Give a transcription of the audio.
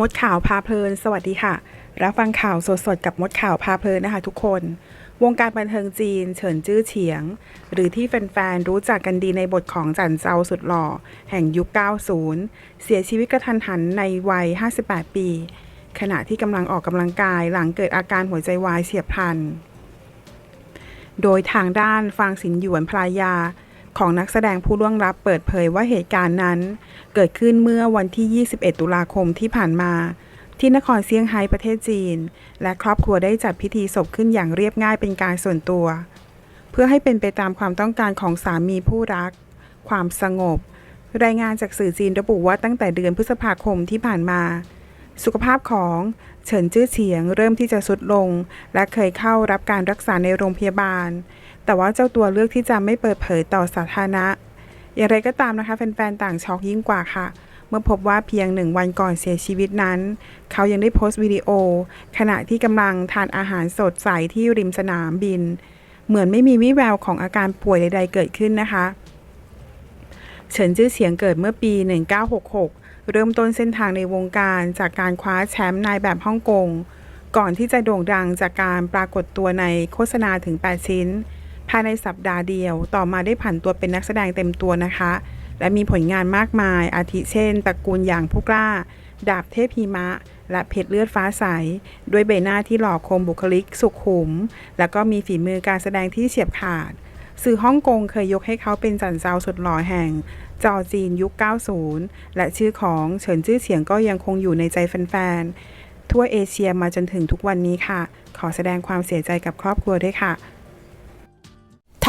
มดข่าวพาเพลิน สวัสดีค่ะ รับฟังข่าวสดๆ กับมดข่าวพาเพลินนะคะทุกคน วงการบันเทิงจีน เฉินจื้อเฉียง หรือที่แฟนๆ รู้จักกันดีในบทของจันเจ้าสุดหล่อ แห่งยุค 90 เสียชีวิตกระทันหันในวัย 58 ปี ขณะที่กำลังออกกำลังกายหลังเกิดอาการหัวใจวายเฉียบพลัน โดยทางด้านฟางสินหยวนภรรยา ของนักแสดงผู้ล่วงลับเปิดเผยว่าเหตุการณ์นั้น เกิดขึ้นเมื่อวันที่ 21 ตุลาคมที่ผ่านมา ที่นครเซี่ยงไฮ้ประเทศจีน และครอบครัวได้จัดพิธีศพขึ้นอย่างเรียบง่ายเป็นการส่วนตัว เพื่อให้เป็นไปตามความต้องการของสามีผู้รัก ความสงบ รายงานจากสื่อจีนระบุว่าตั้งแต่เดือนพฤษภาคมที่ผ่านมา สุขภาพของเฉินจื้อเฉียงเริ่มที่จะสุดลง และเคยเข้ารับการรักษาในโรงพยาบาล แต่ว่าเจ้าตัวเลือกที่จะไม่เปิดเผยต่อสาธารณะ อย่างไรก็ตามนะคะแฟนๆต่างช็อกยิ่งกว่าค่ะ เมื่อพบว่าเพียงหนึ่งวันก่อนเสียชีวิตนั้น เขายังได้โพสต์วิดีโอ ขณะที่กำลังทานอาหารสดใสที่ริมสนามบิน เหมือนไม่มีวี่แววของอาการป่วยใด ๆ เกิดขึ้นนะคะเฉินจื้อเฉียงเกิดเมื่อปี 1966 เริ่มต้นเส้นทางในวงการจากการคว้าแชมป์นายแบบฮ่องกง ก่อนที่จะโด่งดังจากการปรากฏตัวในโฆษณาถึง 8 ชิ้น ภายในสัปดาห์เดียว ต่อมาได้ผันตัวเป็นนักแสดงเต็มตัวนะคะ และมีผลงานมากมาย อาทิเช่นตระกูลอย่างผู้กล้า ดาบเทพหิมะ และเพชรเลือดฟ้าใส ด้วยใบหน้าที่หล่อคมบุคลิก สุขุม แล้วก็มีฝีมือการแสดงที่เฉียบขาด สื่อฮ่องกงเคยยกให้เขาเป็นจันเจ้าสุดหล่อแห่ง จอจีนยุค 90 และชื่อของเฉินจื้อเฉียงก็ยังคงอยู่ในใจแฟนๆทั่วเอเชียมาจนถึงทุกวันนี้ค่ะ ขอแสดงความเสียใจกับครอบครัวด้วยค่ะ